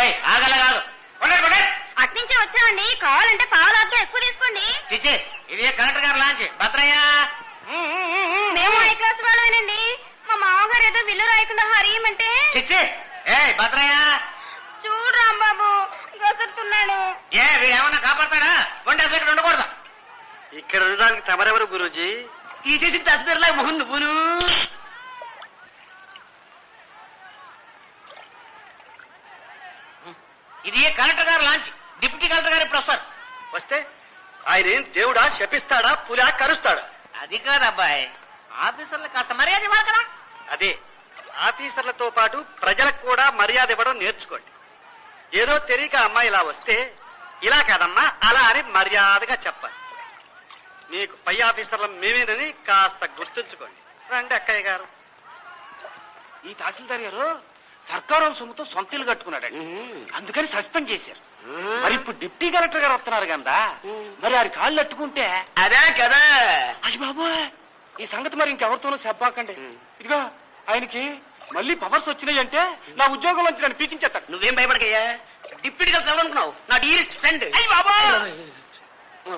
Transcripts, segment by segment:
ఏయ్ ఆగల కాదు. అట్నుంచి వచ్చామండి. కావాలంటే పావులాగా ఎక్కువ తీసుకోండి. చిచ్చి ఇది కలెక్టర్ గారు లాంచ్. భద్రయ్య. మేము హై క్లాస్ వాళ్ళమేనండి. మా మామగారు ఏదో విల్లు రాయకుండా హరియమంటే చిచ్చి ఏయ్ భద్రయ్య. చూడు రాంబాబు గసురుతున్నాడు. ఏ వీడు ఏమన్నా కాపాడతాడా వంట ఇక్కడ ఉండకూడదు? ఇక్కడ ఉండడానికి తమరెవరు గురూజీ? ఈ చేసి తస్బీర్లా మొహన్ నువ్వును. ఇది కలెక్టర్ గారు లాంచ్ డిప్యూటీ కలెక్టర్ గారు ఇప్పుడు వస్తారు? వస్తే ఆయన ఏం దేవుడా శపిస్తాడా పులా కరుస్తాడా? అది కాదు అబ్బాయి. ఆఫీసర్లు కాస్త మర్యాద ఇవ్వాలి కదా. అదే ఆఫీసర్లతో పాటు ప్రజలకు కూడా మర్యాద ఇవ్వడం నేర్చుకోండి. ఏదో తెలియక అమ్మాయి ఇలా వస్తే ఇలా కాదమ్మా అలా అని మర్యాదగా చెప్పాలి. మీకు పై ఆఫీసర్ల మేమేనని కాస్త గుర్తుంచుకోండి. రండి అక్కయ్య గారు. ఈ తహసీల్దార్ గారు సర్కారు సొమ్ముతో సొంత ఇల్లు కట్టుకున్నాడండి అందుకని సస్పెండ్ చేశారు. మరి ఇప్పుడు డిప్టీ కలెక్టర్ గారు వస్తున్నారు కదా మరి ఆడి కాళ్ళు అట్టుకుంటే అదే కదా. అది బాబోయ్! ఈ సంగతి మరి ఇంకెవరితోనూ చెప్పాకండి ఇదిగో ఆయనకి మళ్ళీ పవర్స్ వచ్చినాయి అంటే నా ఉద్యోగం నుంచి నన్ను పీకించేస్తాడు. నువ్వేం భయపడకయ్యా? డిప్యూటీ కలెక్టర్ ఎవరనుకున్నావు నా డియరెస్ట్ ఫ్రెండ్ అయ్యి బాబా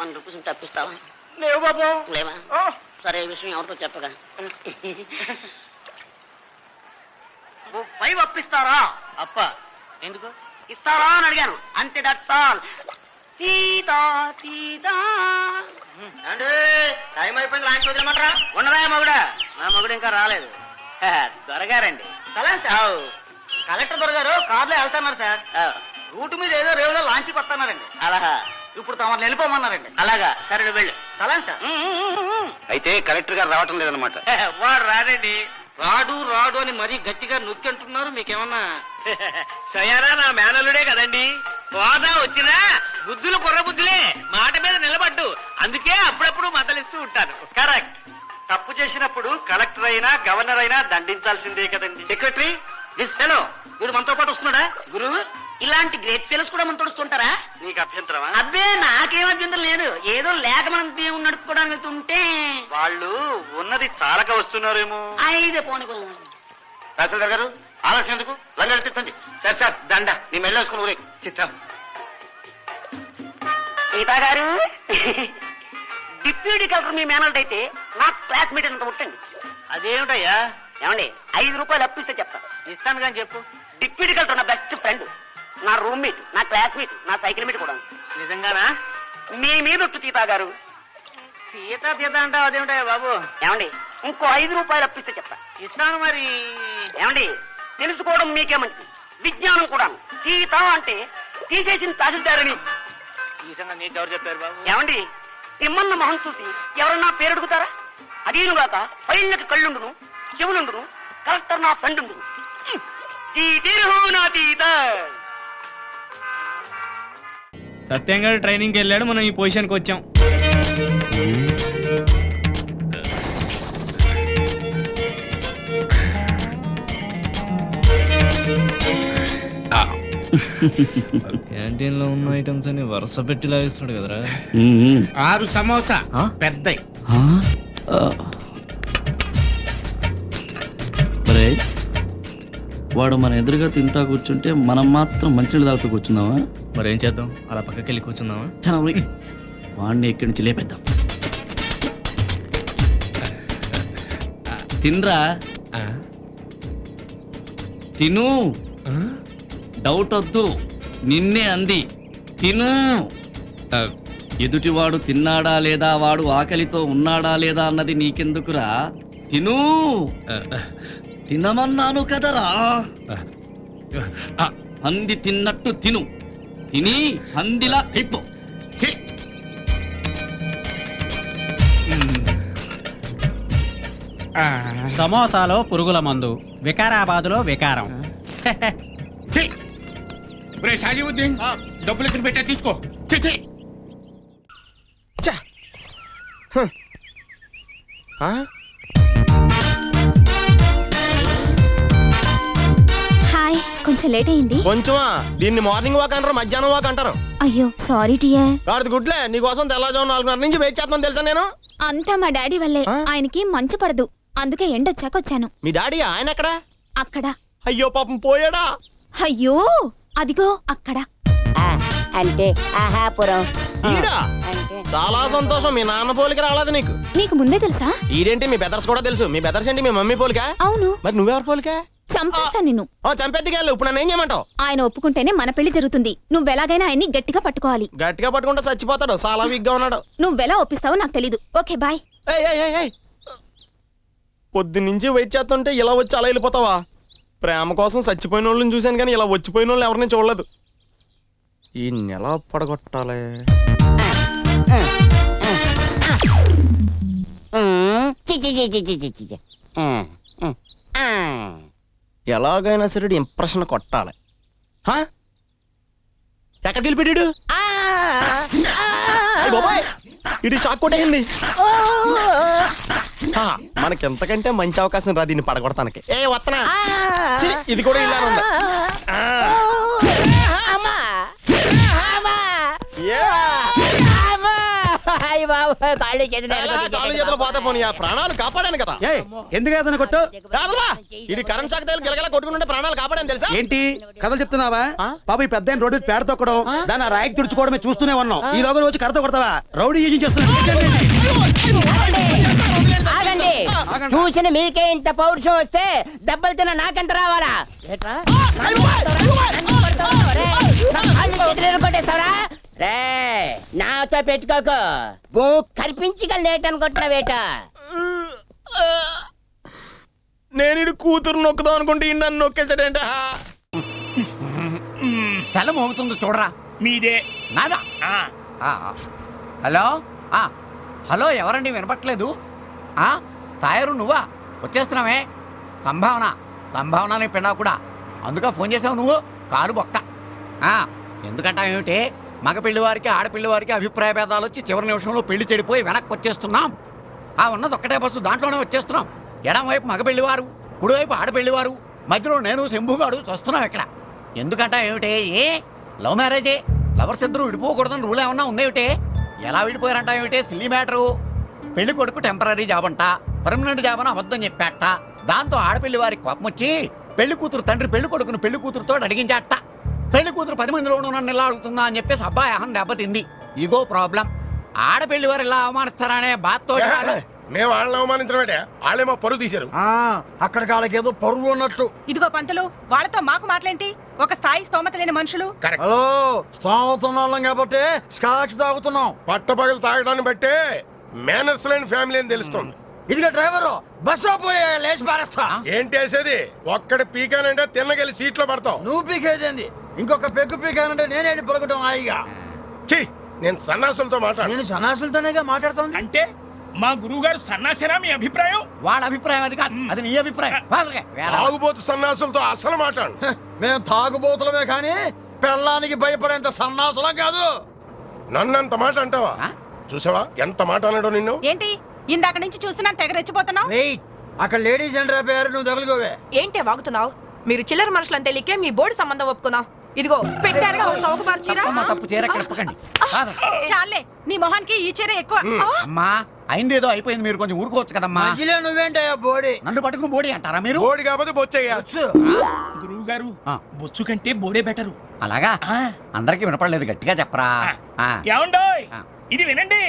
వన్ రూపీస్ తప్పిస్తావా లేవు బాబు. లేవా? ఓ, సరే విషయం ఎవరితో చెప్పగా? ఓ ఫైవ్ అప్పిస్తారా? అప్ప ఎందుకు? ఇస్తారా అని అడిగాను. అంతే దట్స్ ఆల్ సీతా సీతా అంటే టైం అయిపోయింది లాంచ్ వదిలేమంటారా? ఉండరా మగుడా? నా మగుడు ఇంకా రాలేదు. దొరగారండి. సరే. సార్ కలెక్టర్ దొరగారు కార్లో వెళ్తున్నారు సార్. రూట్ మీద ఏదో రేవులో లాంచ్ వస్తున్నారండి అలాగా. ఇప్పుడు తమను వెళ్ళిపోమన్నారండి. అలాగా. సరే వెళ్ళు. సలాం సార్. అయితే కలెక్టర్ గారు రావటం లేదనమాట వాడు రాడండి. రాడు రాడు అని మరీ గట్టిగా నొక్కి అంటున్నారు మీకేమన్నా? సయానా నా మేనల్లుడే కదండి. హోదా వచ్చినా బుద్ధులు కుర్ర బుద్ధులే. మాట మీద నిలబడ్డు. అందుకే అప్పుడప్పుడు మద్దలిస్తూ ఉంటాను. కరెక్ట్. తప్పు చేసినప్పుడు కలెక్టర్ అయినా గవర్నర్ అయినా దండించాల్సిందే కదండి. సెక్రటరీ దిస్ ఫెలో వీడు మనతో పాటు వస్తున్నాడా? గురు ఇలాంటి గ్రేట్ ఫెలోస్ కూడా మనం తొడుస్తుంటారా నీకు అభ్యంతరమా? అబ్బే నాకేం అభ్యంతరం లేదు. ఏదో లేక మనం దేవుని నడుపుకోవడానికి వెళ్తుంటే. వాళ్ళు ఉన్నది చాలక వస్తున్నారేమో. ఐదే పోనీ గారు ఆలస్యం ఎందుకు? లంగా నడిపిస్తుంది సార్ సార్ దండ. నీ మెల్ల వేసుకుని ఊరే చిత్తం సీతా గారు డిప్యూటీ కలెక్టర్ మీ మేనల్డ్ అయితే నా క్లాస్మేట్ అంత ముట్టండి. అదేమిటయ్యా? ఏమండి ఐదు రూపాయలు అప్పిస్తే చెప్తా. ఇస్తాను కానీ చెప్పు. డిప్యూటీ కలెక్టర్ నా బెస్ట్ ఫ్రెండ్. నా రూమ్మేట్ నా క్లాస్మేట్ నా సైకిల్ మేట్ కూడా. నిజంగానా? మీ మీద ఒట్టు సీతా గారు. సీత తీత అంటావు అదేమిటయ్యా బాబు? ఏమండి ఇంకో ఐదు రూపాయలు అప్పిస్తే చెప్తా. ఇస్తాను మరి. ఏమండి తెలుసుకోవడం మీకే మంచిది విజ్ఞానం కూడా సీత అంటే తీసేసిన తహసీల్దారని. ఈ సంగతి నీకు ఎవరు చెప్పారు బాబు? ఏమండి తిమ్మన్న మొహం చూసి ఎవరన్నా పేరు అడుగుతారా? అదీనుగాక పైళ్ళకి కళ్ళుండును చెవులుండును కలెక్టర్ నా ఫ్రెండుండును. తీతిరుహు నా తీత. సత్యంగా ట్రైనింగ్కి వెళ్ళాడు మనం ఈ పొజిషన్కి వచ్చాం. క్యాంటీన్లో ఉన్న ఐటమ్స్ అన్ని వరుస పెట్టి లాగిస్తాడు కదరా. ఆరు సమోసా పెద్ద వాడు మన ఎదురుగా తింటా కూర్చుంటే మనం మాత్రం మంచినీళ్ళు తాగుతూ కూర్చున్నావా మరేం చేద్దాం? అలా పక్కకి వెళ్ళి కూర్చుందామా చాలా. వాడిని ఇక్కడి నుంచి లేపేద్దాం. తినరా? తిను. డౌట్ వద్దు. నిన్నే అంది. తిను. ఎదుటివాడు తిన్నాడా లేదా? వాడు ఆకలితో ఉన్నాడా లేదా అన్నది నీకెందుకురా? తిను. తినమన్నాను కదరా. అంది తిన్నట్టు తిను. తిని అందిలా అయిపో సమోసాలో పురుగుల మందు వికారాబాదులో వికారం. డబ్బులు ఇక్కడ పెట్టా తీసుకో. ఛీ, హాయ్ కొంచెం లేట్ అయింది. కొంచెమా? దీన్ని మార్నింగ్ వాక్ అంటారు మధ్యాహ్నం వాక్ అంటారు. అయ్యో సారీ టియర్. వాడిది గుడ్లే నీకోసం తెల్లజాము నాలుగున్నర నుంచి వెయిట్ చేస్తున్నాను తెలుసా నేను? అంతా మా డాడీ వల్లే? ఆయనకి మంచు పడదు. అందుకే ఎండొచ్చాక వచ్చాను. మీ డాడీ ఆయన ఎక్కడ? అక్కడ. అయ్యో పాపం పోయాడా? అయ్యో అదిగో అక్కడ. అంటే ఆహాపురం ఈడా? చాలా సంతోషం మీ నాన్న పోలికి రాలేదు నీకు. నీకు ముందే తెలుసా? ఈడేంటి మీ బెదర్స్ కూడా తెలుసు. మీ బెదర్స్ ఏంటి మీ మమ్మీ పోలికా? అవును. మరి నువ్వెవరు పోలికా? చంపేస్తా నిన్ను. ఓ గారు ఇప్పుడు నన్ను ఏం చేయమంటావు? ఆయన ఒప్పుకుంటేనే మన పెళ్ళి జరుగుతుంది. నువ్వెలాగైనా ఆయన్ని గట్టిగా పట్టుకోవాలి. గట్టిగా పట్టుకుంటే చచ్చిపోతాడు. చాలా వీక్గా ఉన్నాడు. నువ్వెలా ఒప్పిస్తావో నాకు తెలీదు. Okay bye. ఏయ్, ఏయ్, ఏయ్, ఏయ్. పొద్దు నుంచి వెయిట్ చేస్తుంటే ఇలా వచ్చి అలా వెళ్ళిపోతావా? ప్రేమ కోసం చచ్చిపోయిన వాళ్ళని చూశాను కానీ ఇలా వచ్చిపోయిన వాళ్ళని ఎవరిని చూడలేదు. ఈ నెల పడగొట్టాలి. ఎలాగైనా సరే ఇంప్రెషన్ కొట్టాలి? ఎక్కడికి బాబాయ్ ఇది షాక్ కొట్టేసింది హా, మనకి ఎంతకంటే మంచి అవకాశం రా దీన్ని పడగొడతానికి. ఏ వత్తనా? ఇది కూడా ఇలానే ఉంది. ఏ, కాళ్ళు చేతులు పోతే పోనీ ఆ ప్రాణాలు కాపాడాను కదా. ఎందుకు ఏదైనా కొట్టు? ఇది కరెంట్ షాక్ తగిలి గిలగల కొట్టుకుంటే ప్రాణాలు కాపాడాను తెలుసా? ఏంటి? కథలు చెప్తున్నావా? పాప ఈ పెద్ద రోడ్డు మీద పేడ తొక్కడం దాన్ని ఆ రాయికి తుడుచుకోవడమే చూస్తూనే ఉన్నాం. ఈ లోగా వచ్చి కరతో కొడతావా? రౌడీ ఆగండి. చూసిన మీకే ఇంత పౌరుషం వస్తే దెబ్బలు తిన్న నాకెంత రావాలా? ఏట్రా? నన్ను కొడతావా? రేయ్, నా కాళ్ళు చేతులు ఎరగొట్టేస్తావరా? రేయ్, నాతో పెట్టుకోకు. బో కల్పించగల లేట్ అనుకుంటున్నావేట. నేను ఇది కూతురు నొక్కుదాం అనుకుంటే ఈ నన్ను నొక్కేసాడేంట సెలం అవుతుంది చూడరా. మీదే. నాదా? ఆ, హలో? ఆ, హలో ఎవరండి? వినపట్లేదు. ఆ, తాయారు నువ్వా? వచ్చేస్తున్నావే. సంభావన సంభావన నీ పిన్నా కూడా. అందుక ఫోన్ చేసావు నువ్వు. కారు బొక్క. ఆ, ఎందుకంటా ఏమిటి మగ ఆడపిల్లివారికి అభిప్రాయ భేదాలు వచ్చి చివరి నిమిషంలో పెళ్ళి చెడిపోయి వెనక్కి వచ్చేస్తున్నాం. ఆ ఉన్నది ఒక్కటే బస్సు దాంట్లోనే వచ్చేస్తున్నాం. ఎడమవైపు మగపిల్లివారు మగ కుడివైపు ఆడపిల్లివారు మధ్యలో నేను శంభుగాడు వస్తున్నాం ఇక్కడ. ఎందుకంటే ఏమిటే? ఏ? లవ్ మ్యారేజే? లవర్స్ ఇద్దరు విడిపోకూడదని రూల్ ఏమన్నా ఉందేమిటే ఎలా విడిపోయారంట ఏమిటే? Silly matter. పెళ్ళి కొడుకు టెంపరీ జాబ్ అంట పర్మనెంట్ జాబ్ అని అబద్ధం చెప్పాట. దాంతో ఆడపిల్లి వారికి కోపం వచ్చి పెళ్ళి కూతురు తండ్రి పెళ్ళి కొడుకును పెళ్ళి కూతురుతో అడిగించాట. పెళ్ళి కూతురు పది మందిలోనూ నన్ను ఇలా అడుగుతుందా అని చెప్పేసి అబ్బాయి అహం దెబ్బతింది. Ego problem. ఆడపెళ్ళి వారు ఇలా అవమానిస్తారనే బాధతో మేము వాళ్ళని అవమానించడమే వాళ్ళేమో పరుగు తీశారు. అక్కడ వాళ్ళకి ఏదో పరువు ఉన్నట్టు ఇదిగో పంతులు వాళ్ళతో మాకు మాటలేంటి? ఒక స్థాయి స్తోమత లేని మనుషులు. హలో స్థావుతున్నాం కాబట్టి స్కాచ్ తాగుతున్నాం. పట్టపగలు తాగడాన్ని బట్టే మేనర్స్ లేని ఫ్యామిలీ అని తెలుస్తుంది. ఇదిగో డ్రైవరు బస్సు పోయి లేచి పారేస్తా. ఏంటి వేసేది? ఒక్కడి పీకానంటే తిన్నగెళ్ళి సీట్లో పడతావు. నువ్వు పీకేదేంది? ఇంకొక పెగ్గు పీకానంటే నేనేది పలుకుతాం హాయిగా. ఛీ నేను సన్నాసులతో మాట్లాడు. నేను సన్నాసులతోనేగా మాట్లాడుతుంది అంటే మా గురువు గారు సన్నాసరా మీ అభిప్రాయం? వాళ్ళ అభిప్రాయం అది కాదు. అది నీ అభిప్రాయం. వాళ్ళకే. వేరే తాగుబోతు సన్నాసులతో అసలు మాట్లాడు. మేము తాగుబోతులమే కానీ పెళ్ళానికి భయపడేంత సన్నాసులం కాదు. నన్నంత మాట అంటావా? ఆ? చూసావా? ఎంత మాట అన్నాడో నిన్ను? ఏంటి? ఇందాక నుంచి చూస్తున్నా తెగ రెచ్చిపోతున్నావు? వెయిట్ అక్కడ లేడీస్ ఎంటర్ పేరు నువ్వు తగులుకోవే. ఏంటే వాగుతున్నావు? మీరు చిల్లర మనుషులని తెలియకే మీ బోర్డు సంబంధం ఒప్పుకున్నాం ఇదిగో పెట్టారుగా ఒక చౌకబారు చీర అమ్మ తప్పు చీర కలపకండి కాదు. చాలే నీ మొహానికి ఈ చీర ఎక్కువ. అమ్మా అయిందేదో అయిపోయింది మీరు కొంచెం ఊరుకోవచ్చు కదమ్మా. మధ్యలో నువ్వేంటయ్యా బోడి? నన్ను పట్టుకుని బోడి అంటారా మీరు? బోడి కాకపోతే బొచ్చయ్యా. గురువు గారు ఆ. బొచ్చు కంటే బోడే బెటరు. అలాగా? అందరికి వినపడలేదు గట్టిగా చెప్పరా? ఆ. ఏమండోయ్? ఆ. ఇది వినండి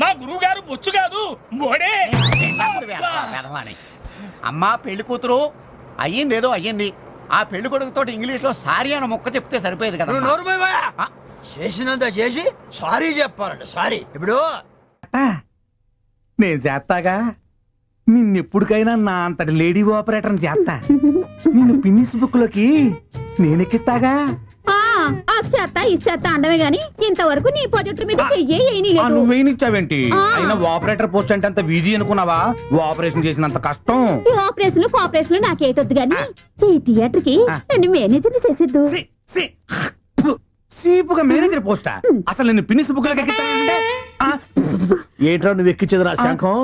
మా గురువు గారు బొచ్చు కాదు బోడే. పెదవాణి. అమ్మా పెళ్ళి కూతురు అయ్యిందేదో అయ్యింది. ఆ పెళ్ళి కొడుకుతో ఇంగ్లీష్లో సారీ అన్న మొక్క చెప్తే సరిపోయేది కదా నువ్వు నోరు. ఆ. చేసినంత చేసి సారీ చెప్పాలంట సారీ. ఇప్పుడు నేను చేస్తాగా? నిన్నెప్పుడికైనా నా అంతటి లేడీ ఆపరేటర్ చేస్తా. నిన్ను పిన్నిస్ బుక్లోకి నేనెక్కిస్తాగా? చేత ఈ చేత అండమే గాని ఇంతవరకు నీ ప్రాజెక్టు మీద చెయ్యే ఏమీ ఆ, లేదు. నువ్వేనిచ్చావేంటి? ఆ. అయినా ఆపరేటర్ పోస్ట్ అంటే అంత ఈజీ అనుకున్నావా? ఆపరేషన్ చేసినంత కష్టం. ఈ ఆపరేషన్లు కోఆపరేషన్లు నాకేటొద్దు గాని ఈ థియేటర్కి ఆ. నన్ను మేనేజర్ చేసేద్దు. C, C. ఫు, సీపుగా మేనేజర్ పోస్టా? అసలు ఏట్రా నువ్వు ఎక్కించేది నా శంఖం?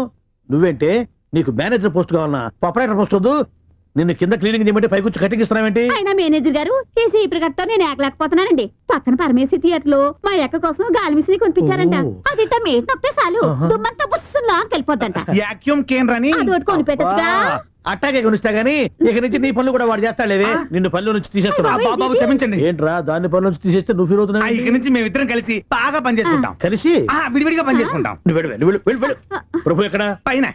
నువ్వేంటే నీకు మేనేజర్ పోస్ట్ కావాలన్నా ఆపరేటర్ పోస్ట్ వద్దు? నిన్ను కింద క్లీనింగ్ చేయమంటే పైకొచ్చి కటింగ్ ఇస్తున్నావేంటి? ఆయన మేనేజర్ గారు చేసే ఈ ప్రకటనతో నేను ఏకలేకపోతున్నానండి. పక్కన పరమేశ్వరి థియేటర్లో మా ఎక్క కోసం గాలి మిషన్ కొనిపించారంట. అది ఇట్ట మేట్ నొక్కితే చాలు. దుమ్మంతా బుస్సులా వెళ్ళిపోద్దంట యాక్యూమ్ కేన్ రని అది ఒకటి కొనిపెట్టొచ్చుగా అట్టాగే కొనిస్తా గానీ ఇక నుంచి నీ పనులు కూడా వాడు చేస్తాడులేవే. నిన్ను పనుల నుంచి తీసేస్తున్నా. బాబు, క్షమించండి. ఏంట్రా దాని పనుల నుంచి తీసేస్తే నువ్వు ఫీల్ ఇక నుంచి మేమిద్దరం కలిసి బాగా పనిచేసుకుంటాం కలిసి? విడివిడిగా నువ్వు వెళ్ళు, వెళ్ళు, వెళ్ళు, వెళ్ళు. ప్రభు ఎక్కడ? పైన.